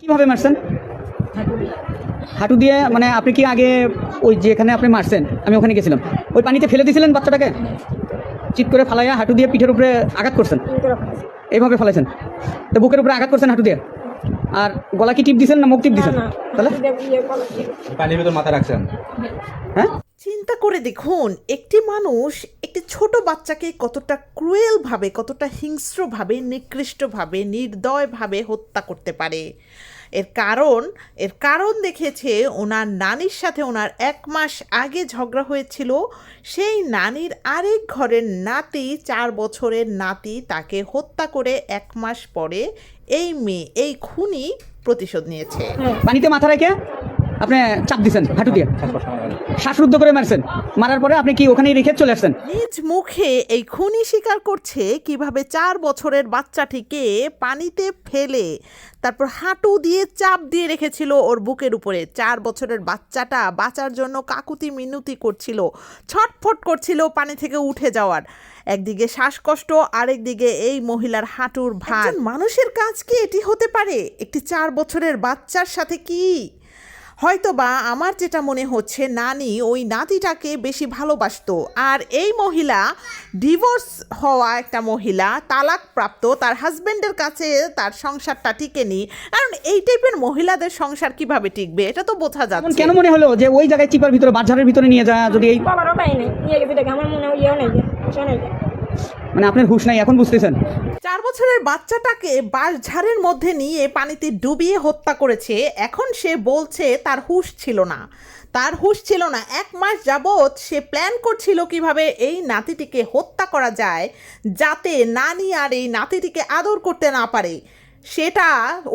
কীভাবে মারছেন? হাঁটু দিয়ে মানে আপনি কি আগে ওই যেখানে আপনি মারছেন আমি ওখানে গেছিলাম ওই পানিতে ফেলে দিয়েছিলেন বাচ্চাটাকে? চিট করে ফালাইয়া হাঁটু দিয়ে পিঠের উপরে আঘাত করছেন। এইভাবে ফেলাইছেন? তো বুকের উপরে আঘাত করছেন হাঁটু দিয়ে? আর গলা কি টিপ দিছেন না মুখ টিপ দিছেন? তাহলে? পানির ভিতর মাথা রাখছেন। হ্যাঁ? চিন্তা করে দেখুন একটি মানুষ একটি ছোট বাচ্চাকে কতটা ক্রুয়েলভাবে, কতটা হিংস্রভাবে, নিকৃষ্টভাবে, নির্দয়ভাবে হত্যা করতে পারে। এর কারণ এর কারণ দেখেছে ওনার নানির সাথে ওনার এক মাস আগে ঝগড়া হয়েছিল। সেই নানির আরেক ঘরের নাতি, চার বছরের নাতি, তাকে হত্যা করে এক মাস পরে এই মেয়ে, এই খুনি প্রতিশোধ নিয়েছে। পানিতে মাথা রেখে আপনি চাপ দিছেন হাঁটু দিয়ে। শ্বাসরুদ্ধ করে মারছেন। মারার পরে আপনি কি ওখানেই রেখে চলে আসছেন? নিজ মুখে এই খুনি স্বীকার করছে কীভাবে চার বছরের বাচ্চাটিকে পানিতে ফেলে তারপর হাঁটু দিয়ে চাপ দিয়ে রেখেছিল ওর বুকের উপরে। চার বছরের বাচ্চাটা বাঁচার জন্য কাকুতি মিনতি করছিল ছটফট করছিল পানি থেকে উঠে যাওয়ার। একদিকে শ্বাসকষ্ট আরেকদিকে এই মহিলার হাঁটুর ভার। মানুষের কাজ কি এটি হতে পারে? একটি চার বছরের বাচ্চার সাথে কি হয়তোবা আমার যেটা মনে হচ্ছে নানি ওই নাতিটাকে বেশি ভালোবাসতো। আর এই মহিলা ডিভোর্স হওয়া একটা মহিলা তালাক প্রাপ্ত তার হাজবেন্ডের কাছে তার সংসারটা টিকে টিকেনি। কারণ এই টাইপের মহিলাদের সংসার কীভাবে টিকবে এটা তো বোঝা যাচ্ছে। কেন মনে হলো যে ওই জায়গায় চিপার ভিতরে বাজারের ভিতরে নিয়ে যা যদি এই বাবারও পাই নাই নিয়ে গেছে দেখে আমার মনে হয় ইয়েও নেই যে খুশিও নেই। যে মানে আপনার হুশ নাই এখন বুঝতেছেন। চার বছরের বাচ্চাটাকে বাঁশঝাড়ের মধ্যে নিয়ে পানিতে ডুবিয়ে হত্যা করেছে এখন সে বলছে তার হুঁশ ছিল না। তার হুঁশ ছিল না এক মাস যাবৎ সে প্ল্যান করছিল কীভাবে এই নাতিটিকে হত্যা করা যায় যাতে নানি আর এই নাতিটিকে আদর করতে না পারে। সেটা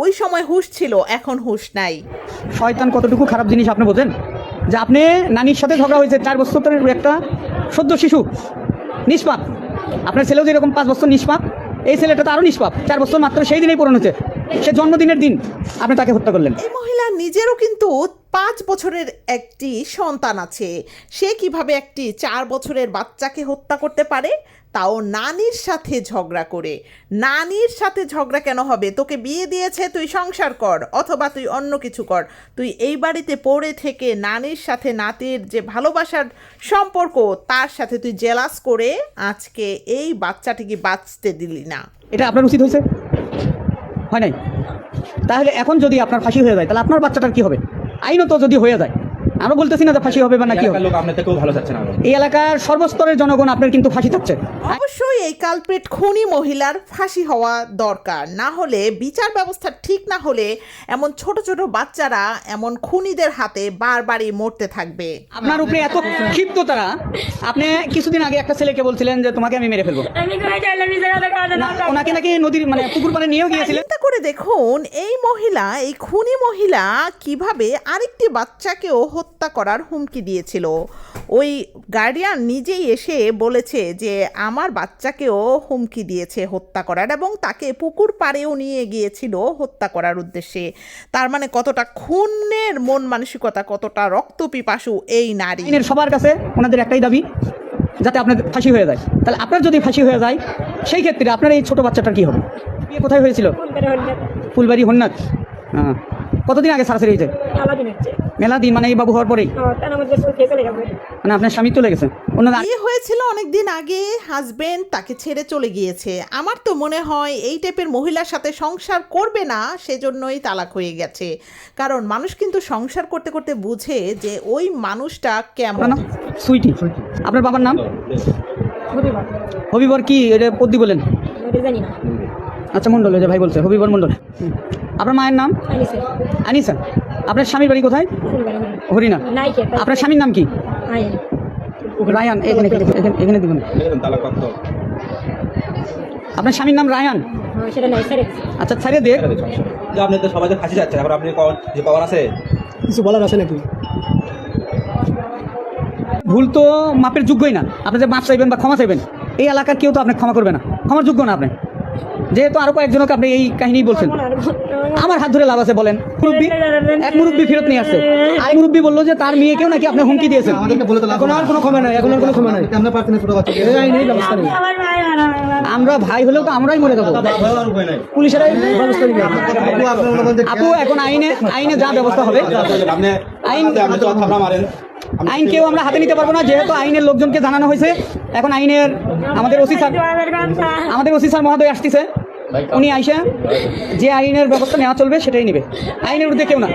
ওই সময় হুঁশ ছিল এখন হুঁশ নাই। শয়তান কতটুকু খারাপ জিনিস আপনি বোঝেন? যে আপনি নানির সাথে ঝগড়া হয়েছে চার বছরের একটা সদ্য শিশু নিষ্পাপ। আপনার ছেলেও যেরকম পাঁচ বছর নিষ্পাপ, এই ছেলেটা তো আরও নিষ্পাপ। চার বছর মাত্র সেই দিনেই পূরণ হচ্ছে সে জন্মদিনের দিন আপনি তাকে হত্যা করলেন। এই মহিলা নিজেরও কিন্তু পাঁচ বছরের একটি সন্তান আছে। সে কীভাবে একটি চার বছরের বাচ্চাকে হত্যা করতে পারে? তাও নানির সাথে ঝগড়া করে। নানির সাথে ঝগড়া কেন হবে? তোকে বিয়ে দিয়েছে, তুই সংসার কর, অথবা তুই অন্য কিছু কর। তুই এই বাড়িতে পড়ে থেকে নানির সাথে নাতির যে ভালোবাসার সম্পর্ক, তার সাথে তুই জেলাস করে আজকে এই বাচ্চাটিকে বাঁচতে দিলি না। এটা আপনার উচিত হয়েছে? হয় নাই? তাহলে এখন যদি আপনার ফাঁসি হয়ে যায়, তাহলে আপনার বাচ্চাটার কি হবে? আইনত যদি হয়ে যায় আমরা বলতেছি না যে ফাঁসি হবে বা না কি হবে। এলাকার লোক আপনার থেকেও ভালো চাচ্ছে না এই এলাকার সর্বস্তরের জনগণ আপনার কিন্তু ফাঁসি চাচ্ছে অবশ্যই এই কালপ্রেট খুনি মহিলার ফাঁসি হওয়া দরকার। না হলে বিচার ব্যবস্থা ঠিক না হলে এমন ছোট ছোট বাচ্চারা এমন খুনিদের হাতে বারবারই মরতে থাকবে। আপনার উপরে এত ক্ষিপ্ত তারা আপনি কিছুদিন আগে একটা ছেলেকে বলছিলেন যে তোমাকে আমি মেরে ফেলব। আমি ওনাকে নাকি নদীর মানে পুকুর পাড়ে নিয়েও গিয়েছিলেন। করে দেখুন, এই মহিলা, এই খুনি মহিলা কীভাবে আরেকটি বাচ্চাকেও হত্যা করার হুমকি দিয়েছিল? ওই গার্ডিয়ান নিজেই এসে বলেছে যে, আমার বাচ্চাকেও হুমকি দিয়েছে হত্যা করার এবং তাকে পুকুর পাড়েও নিয়ে গিয়েছিল হত্যা করার উদ্দেশ্যে। তার মানে কতটা খুনের মন মানসিকতা, কতটা রক্ত পিপাসু এই নারী। সবার কাছে ওনাদের একটাই দাবি, যাতে আপনার ফাঁসি হয়ে যায়। তাহলে আপনার যদি ফাঁসি হয়ে যায়, সেই ক্ষেত্রে আপনার এই ছোট বাচ্চাটার কি হবে? বিয়ে কোথায় হয়েছিল? ফুলবাড়ি হন্নাথ হ্যাঁ। কতদিন আগে সারাসারি হয়েছে? মেলা দিন মানে এই বাবু হওয়ার পরেই? যাবে মানে আপনার স্বামী চলে গেছে? অন্য বিয়ে হয়েছিল অনেকদিন আগে হাজবেন্ড তাকে ছেড়ে চলে গিয়েছে। আমার তো মনে হয় এই টাইপের মহিলার সাথে সংসার করবে না সেজন্যই তালাক হয়ে গেছে। কারণ মানুষ কিন্তু সংসার করতে করতে বুঝে যে ওই মানুষটা কেমন। সুইটি। আপনার বাবার নাম? হবিবার। হবিবর কি এটা পদ্দি বলেন? জানি না। আচ্ছা মণ্ডল যে ভাই বলছে হবিবর মণ্ডল। আপনার মায়ের নাম? আনিসে। আনিসা। আপনার স্বামীর বাড়ি কোথায়? কে আপনার স্বামীর নাম কি? রায়ান। এখানে এখানে- এখানে দিবেন দেখেন। আপনার স্বামীর নাম রায়ান? হ্যাঁ সেটা নাই স্যার। আচ্ছা ছাড়িয়ে দেখ। আপনি তো সবাই ফাঁসি যাচ্ছে আবার আপনি যে পাওয়ার আছে? কিছু বলার আছে নাকি? ভুল তো মাপের যোগ্যই না। আপনি যে মাপ চাইবেন বা ক্ষমা চাইবেন এই এলাকার কেউ তো আপনি ক্ষমা করবে না। ক্ষমার যোগ্য না আপনি। যেহেতু আরও কয়েকজনকে আপনি এই কাহিনী বলছেন আমার হাত ধরে লাভ আছে বলেন মুরব্বী এক মুরব্বী ফেরত নিয়ে আসছে আর মুরব্বী বলল যে তার মেয়েকেও নাকি আপনি হুমকি দিয়েছেন এখন আর কোনো ক্ষমা নাই এখন আর কোনো ক্ষমা নাই আমরা ভাই হলেও তো আমরাই মরে যাব নিবে আপু এখন আইনে আইনে যা ব্যবস্থা হবে আইন- আইন কেউ আমরা হাতে নিতে পারব না যেহেতু আইনের লোকজনকে জানানো হয়েছে। এখন আইনের আমাদের ওসি স্যার আমাদের ওসি স্যার মহোদয় আসতেছে। উনি আইসা যে আইনের ব্যবস্থা নেওয়া চলবে সেটাই নেবে। আইনের ঊর্ধ্বে কেউ না।